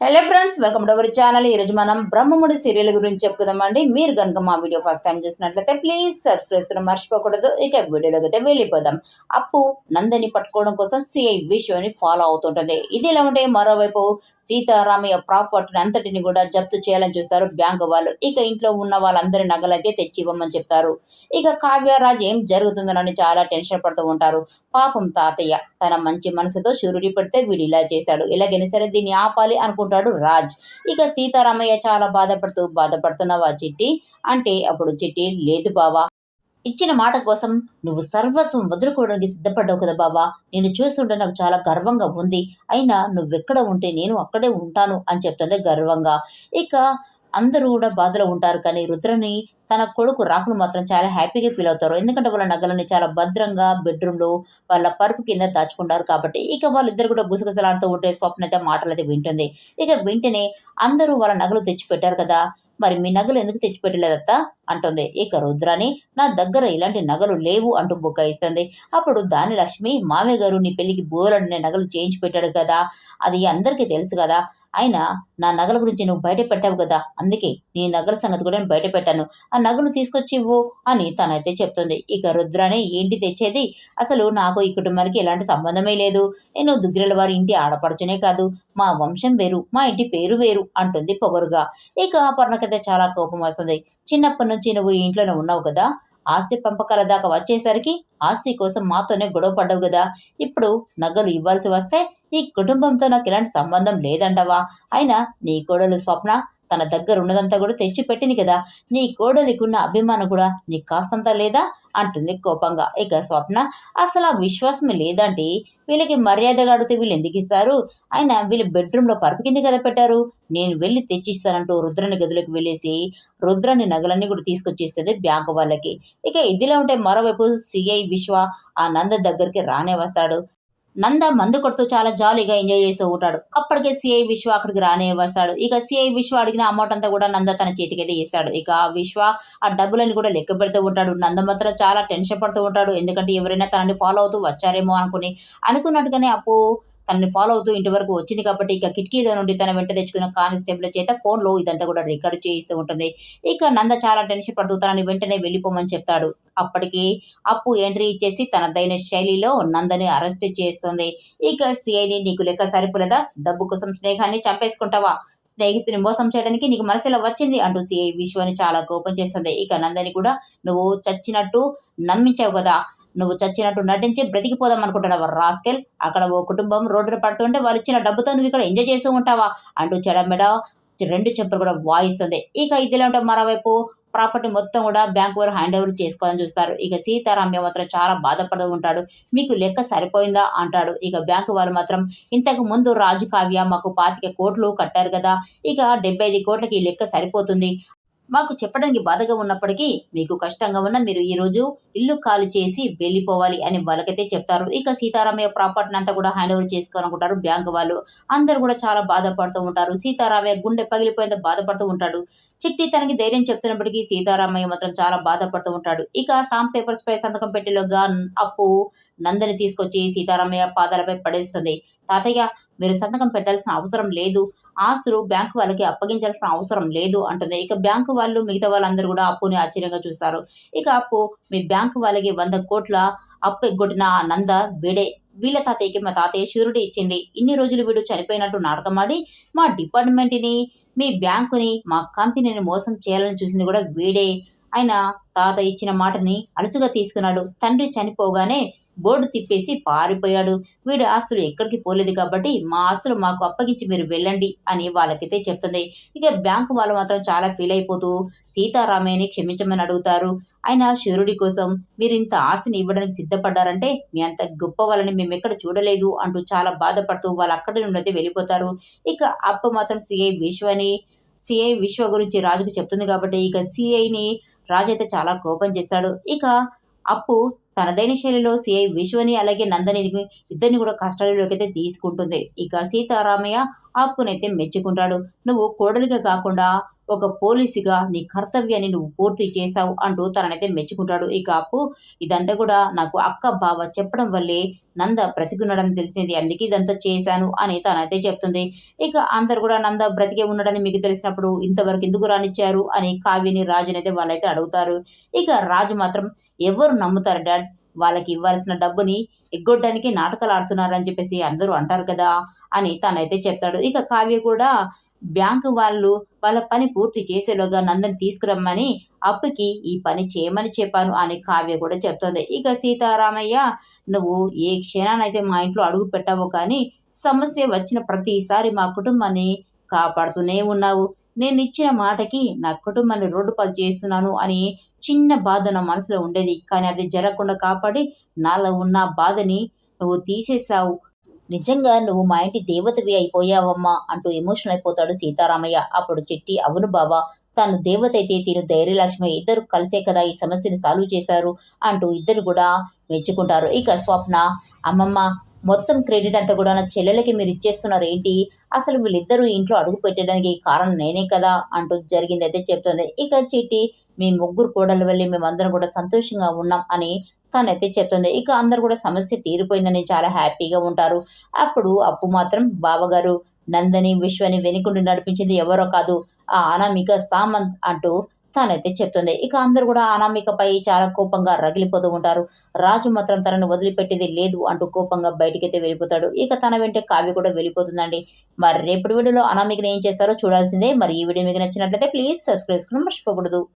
Hello friends welcome to our channel ఈరోజు మనం Brahmamudi serial గురించి చెప్పుకుందామండి. మీరు కనుక మా వీడియో ఫస్ట్ టైం చూసినట్లయితే ప్లీజ్ సబ్స్క్రైబ్ చేయడం మర్చిపోకూడదు. ఇక వీడియోలోకి అయితే వెళ్ళిపోదాం. అప్పు నందని పట్టుకోవడం కోసం సిఐ విశ్వని ఫాలో అవుతుంటుంది. ఇది ఎలా ఉంటే మరోవైపు సీతారామయ్య ప్రాపర్టీని అంతటిని కూడా జప్తు చేయాలని చూస్తారు బ్యాంకు వాళ్ళు. ఇక ఇంట్లో ఉన్న వాళ్ళందరి నగలైతే తెచ్చి ఇవ్వమని చెప్తారు. ఇక కావ్యరాజ్ ఏం జరుగుతుందోనని చాలా టెన్షన్ పడుతూ ఉంటారు. పాపం తాతయ్య తన మంచి మనసుతో షూరిటీ పెడితే వీడు ఇలా చేశాడు. ఇలాగైనా సరే దీన్ని ఆపాలి అనుకుంటాడు రాజ్. ఇక సీతారామయ్య చాలా బాధపడుతూ బాధపడుతున్నావా చిట్టి? అంటే అప్పుడు చిట్టి లేదు బావా. ఇచ్చిన మాట కోసం నువ్వు సర్వస్వం వదులుకోవడానికి సిద్ధపడ్డావు కదా బావా. నేను చూస్తుంటే నాకు చాలా గర్వంగా ఉంది. అయినా నువ్వెక్కడ ఉంటే నేను అక్కడే ఉంటాను అని చెప్తుంది గర్వంగా. ఇక అందరూ కూడా బాధలో ఉంటారు కానీ రుద్రని తన కొడుకు రాహుల్ మాత్రం చాలా హ్యాపీగా ఫీల్ అవుతారు. ఎందుకంటే వాళ్ళ నగలని చాలా భద్రంగా బెడ్రూమ్లో వాళ్ళ పరుపు కింద దాచుకుంటారు కాబట్టి ఇక వాళ్ళిద్దరు కూడా గుసగుసలాడుతూ ఉంటే స్వప్న అయితే మాటలు అయితే వింటుంది. ఇక వెంటనే అందరూ వాళ్ళ నగలు తెచ్చిపెట్టారు కదా మరి మీ నగలు ఎందుకు తెచ్చిపెట్టలేదత్త? అంటుంది. ఇక రుద్రాని నా దగ్గర ఇలాంటి నగలు లేవు అంటూ బుకాయిస్తుంది అప్పుడు దాని లక్ష్మి మామయ్య గారు నీ పెళ్ళికి బోరడిన నగలు చేయించి పెట్టాడు కదా అది అందరికీ తెలుసు కదా అయినా నా నగల గురించి నువ్వు బయట పెట్టావు కదా అందుకే నీ నగల సంగతి కూడా నేను బయట పెట్టాను. ఆ నగలు తీసుకొచ్చి ఇవ్వు అని తనైతే చెప్తుంది. ఇక రుద్రానే ఏంటి తెచ్చేది? అసలు నాకు ఈ కుటుంబానికి ఎలాంటి సంబంధమే లేదు. నేను దుగ్గిరల వారి ఇంటి ఆడపడుచునే కాదు. మా వంశం వేరు మా ఇంటి పేరు వేరు అంటుంది పొగరుగా. ఇక అపర్ణకైతే చాలా కోపం వస్తుంది. చిన్నప్పటి నుంచి నువ్వు ఈ ఇంట్లోనే ఉన్నావు కదా? ఆస్తి పంపకాల దాకా వచ్చేసరికి ఆస్తి కోసం మాతోనే గొడవ పడ్డావు కదా. ఇప్పుడు నగలు ఇవ్వాల్సి వస్తే ఈ కుటుంబంతో నాకు ఎలాంటి సంబంధం లేదంటవా? అయినా నీ కోడలు స్వప్న తన దగ్గర ఉన్నదంతా కూడా తెచ్చి పెట్టింది కదా. నీ కోడలికున్న అభిమానం కూడా నీకు కాస్తంత లేదా? అంటుంది కోపంగా. ఇక స్వప్న అసలు ఆ విశ్వాసం లేదంటే వీళ్ళకి మర్యాదగా అడిగితే వీళ్ళు ఎందుకు ఇస్తారు? అయినా వీళ్ళు బెడ్రూమ్లో పరుపు కింద కదా పెట్టారు. నేను వెళ్ళి తెచ్చిస్తానంటూ రుద్రని గదిలోకి వెళ్ళేసి రుద్రని నగలన్నీ కూడా తీసుకొచ్చేస్తుంది బ్యాంకు వాళ్ళకి. ఇక ఇదిలా ఉంటే మరోవైపు సిఐ విశ్వ ఆ నంద దగ్గరికి రానే వస్తాడు. నంద మందు కొడుతూ చాలా జాలీగా ఎంజాయ్ చేస్తూ ఉంటాడు. అప్పటికే సిఐ విశ్వ అక్కడికి రానే వస్తాడు. ఇక సిఐ విశ్వ అడిగిన అమౌంట్ అంతా కూడా నంద తన చేతికైతే ఇస్తాడు. ఇక ఆ విశ్వ ఆ డబ్బులని కూడా లెక్క పెడుతూ ఉంటాడు. నంద మాత్రం చాలా టెన్షన్ పడుతూ ఉంటాడు. ఎందుకంటే ఎవరైనా తనని ఫాలో అవుతూ వచ్చారేమో అనుకుని. అనుకున్నట్టుగానే అప్పు తనని ఫాలో అవుతూ ఇంటి వరకు వచ్చింది కాబట్టి ఇక కిటికీ నుండి తన వెంట తెచ్చుకున్న కానిస్టేబుల్ చేత ఫోన్లో ఇదంతా కూడా రికార్డు చేయిస్తూ ఉంటుంది. ఇక నంద చాలా టెన్షన్ పడుతూ తనని వెంటనే వెళ్ళిపోమని చెప్తాడు. అప్పటికి అప్పు ఎంట్రీ ఇచ్చేసి తనదైన శైలిలో నందని అరెస్ట్ చేస్తుంది. ఇక సిఐని నీకు లెక్క సరిపోలేదా? డబ్బు కోసం స్నేహాన్ని చంపేసుకుంటావా? స్నేహితుని మోసం చేయడానికి నీకు మనసులో వచ్చింది అంటూ సిఐ విశ్వాన్ని చాలా కోపం చేస్తుంది. ఇక నందని కూడా నువ్వు చచ్చినట్టు నమ్మించావు కదా? నువ్వు చచ్చినట్టు నటించి బ్రతికిపోదాం అనుకుంటున్నావా రాస్కెల్? అక్కడ ఓ కుటుంబం రోడ్డున పడుతుంటే వాళ్ళు ఇచ్చిన డబ్బుతో నువ్వు ఇక్కడ ఎంజాయ్ చేస్తూ ఉంటావా? అంటూ చెడమెడ రెండు చెప్పులు కూడా వాయిస్తుంది. ఇక ఇదిలో ఉంటే మరోవైపు ప్రాపర్టీ మొత్తం కూడా బ్యాంక్ వారు హ్యాండ్ ఓవర్ చేసుకోవాలని చూస్తారు. ఇక సీతారామ్య మాత్రం చాలా బాధపడుతూ ఉంటాడు. మీకు లెక్క సరిపోయిందా? అంటాడు. ఇక బ్యాంకు వాళ్ళు మాత్రం ఇంతకు ముందు రాజు కావ్య మాకు పాతిక కోట్లు కట్టారు కదా ఇక డెబ్బై ఐదు కోట్లకి ఈ లెక్క సరిపోతుంది. మాకు చెప్పడానికి బాధగా ఉన్నప్పటికీ మీకు కష్టంగా ఉన్న మీరు ఈ రోజు ఇల్లు ఖాళీ చేసి వెళ్ళిపోవాలి అని వాళ్ళకైతే చెప్తారు. ఇక సీతారామయ్య ప్రాపర్టీని అంతా కూడా హ్యాండ్ ఓవర్ చేసుకోవాలనుకుంటారు బ్యాంక్ వాళ్ళు. అందరు కూడా చాలా బాధపడుతూ ఉంటారు. సీతారామయ్య గుండె పగిలిపోయేంత బాధపడుతూ ఉంటాడు. చిట్టి తనకి ధైర్యం చెప్తున్నప్పటికీ సీతారామయ్య మాత్రం చాలా బాధపడుతూ ఉంటాడు. ఇక స్టాంప్ పేపర్స్ పై సంతకం పెట్టేలోగా అప్పు నందని తీసుకొచ్చి సీతారామయ్య పాదాలపై పడేస్తుంది. తాతయ్య మీరు సంతకం పెట్టాల్సిన అవసరం లేదు. ఆస్తులు బ్యాంకు వాళ్ళకి అప్పగించాల్సిన అవసరం లేదు అంటుంది. ఇక బ్యాంకు వాళ్ళు మిగతా వాళ్ళందరూ కూడా అప్పుని ఆశ్చర్యంగా చూస్తారు. ఇక అప్పు మీ బ్యాంకు వాళ్ళకి వంద కోట్ల అప్పు ఎగ్గొట్టిన నంద వీడే వీళ్ళ తాతయ్యకి మా తాతయ్య షూరిటీ ఇచ్చింది. ఇన్ని రోజులు వీడు చనిపోయినట్టు నాటకమాడి మా డిపార్ట్మెంట్ని మీ బ్యాంకుని మా కంపెనీని మోసం చేయాలని చూసింది కూడా వీడే. ఆయన తాత ఇచ్చిన మాటని అలుసుగా తీసుకున్నాడు. తండ్రి చనిపోగానే బోర్డు తిప్పేసి పారిపోయాడు. వీడి ఆస్తులు ఎక్కడికి పోలేదు కాబట్టి మా ఆస్తులు మాకు అప్పగించి మీరు వెళ్ళండి అని వాళ్ళకైతే చెప్తుంది. ఇక బ్యాంకు వాళ్ళు మాత్రం చాలా ఫీల్ అయిపోతూ సీతారామయ్యని క్షమించమని అడుగుతారు. ఆయన శివుడి కోసం మీరు ఇంత ఆస్తిని ఇవ్వడానికి సిద్ధపడ్డారంటే మీ అంత గొప్ప వాళ్ళని మేము ఎక్కడ చూడలేదు అంటూ చాలా బాధపడుతూ వాళ్ళు అక్కడి నుండి అయితే వెళ్ళిపోతారు. ఇక అప్ప మాత్రం సిఐ విశ్వని సిఐ విశ్వ గురించి రాజుకు చెప్తుంది కాబట్టి ఇక సిఐని రాజు అయితే చాలా కోపం చేస్తాడు. ఇక అప్పు తనదైన శైలిలో సిఐ విశ్వని అలాగే నందని ఇద్దరిని కూడా కస్టడీలోకి అయితే తీసుకుంటుంది. ఇక సీతారామయ్య అప్పునైతే మెచ్చుకుంటాడు. నువ్వు కోడలిగా కాకుండా ఒక పోలీసుగా నీ కర్తవ్యాన్ని నువ్వు పూర్తి చేశావు అంటూ తననైతే మెచ్చుకుంటాడు. ఇక అప్పు ఇదంతా కూడా నాకు అక్క బావ చెప్పడం వల్లే నంద బ్రతికున్నాడని తెలిసింది. అందుకే ఇదంతా చేశాను అని తనైతే చెప్తుంది. ఇక అందరు కూడా నంద బ్రతికే ఉన్నాడని మీకు తెలిసినప్పుడు ఇంతవరకు ఎందుకు రానిచ్చారు అని కావ్యని రాజునైతే వాళ్ళైతే అడుగుతారు. ఇక రాజు మాత్రం ఎవరు నమ్ముతారు డాడ్? వాళ్ళకి ఇవ్వాల్సిన డబ్బుని ఎగ్గొట్టడానికి నాటకాలు ఆడుతున్నారని చెప్పేసి అందరూ అంటారు కదా అని తనైతే చెప్తాడు. ఇక కావ్య కూడా బ్యాంకు వాళ్ళు వాళ్ళ పని పూర్తి చేసేలోగా నందని తీసుకురమ్మని అప్పుకి ఈ పని చేయమని చెప్పాను అని కావ్య కూడా చెప్తుంది. ఇక సీతారామయ్య నువ్వు ఏ క్షణానైతే మా ఇంట్లో అడుగు పెట్టావో కానీ సమస్య వచ్చిన ప్రతిసారి మా కుటుంబాన్ని కాపాడుతూనే ఉన్నావు. నేను ఇచ్చిన మాటకి నా కుటుంబాన్ని రోడ్డు పాలు చేస్తున్నాను అని చిన్న బాధ నా మనసులో ఉండేది. కానీ అది జరగకుండా కాపాడి నాలో ఉన్న బాధని నువ్వు తీసేశావు. నిజంగా నువ్వు మా ఇంటి దేవతవి అయిపోయావమ్మా అంటూ ఎమోషనల్ అయిపోతాడు సీతారామయ్య. అప్పుడు చెట్టి అవును బావా తను దేవత అయితే తీరు ధైర్యలక్ష్మి ఇద్దరు కలిసే కదా ఈ సమస్యని సాల్వ్ చేశారు అంటూ ఇద్దరు కూడా మెచ్చుకుంటారు. ఇక స్వప్న అమ్మమ్మ మొత్తం క్రెడిట్ అంతా కూడా నా చెల్లెలకి మీరు ఇచ్చేస్తున్నారు ఏంటి? అసలు వీళ్ళిద్దరూ ఇంట్లో అడుగు పెట్టడానికి కారణం నేనే కదా అంటూ జరిగింది అయితే చెప్తుంది. ఇక చిట్టి మీ ముగ్గురు కోడల వల్ల మేమందరం కూడా సంతోషంగా ఉన్నాం అని తనైతే చెప్తుంది. ఇక అందరు కూడా సమస్య తీరిపోయిందని చాలా హ్యాపీగా ఉంటారు. అప్పుడు అప్పు మాత్రం బావగారు నందని విశ్వని వెనుకుండి నడిపించింది ఎవరో కాదు ఆ అనామిక సామంత్ అంటూ తనైతే చెప్తుంది. ఇక అందరు కూడా అనామికపై చాలా కోపంగా రగిలిపోతూ ఉంటారు. రాజు మాత్రం తనను వదిలిపెట్టేది లేదు అంటూ కోపంగా బయటికైతే వెళ్ళిపోతాడు. ఇక తన వెంటే కావ్య కూడా వెళ్ళిపోతుందండి. మరి రేపటి వీడియోలో అనామికను ఏం చేస్తారో చూడాల్సిందే. మరి ఈ వీడియో మీకు నచ్చినట్లయితే ప్లీజ్ సబ్స్క్రైబ్ చేసుకోవడం మర్చిపోకూడదు.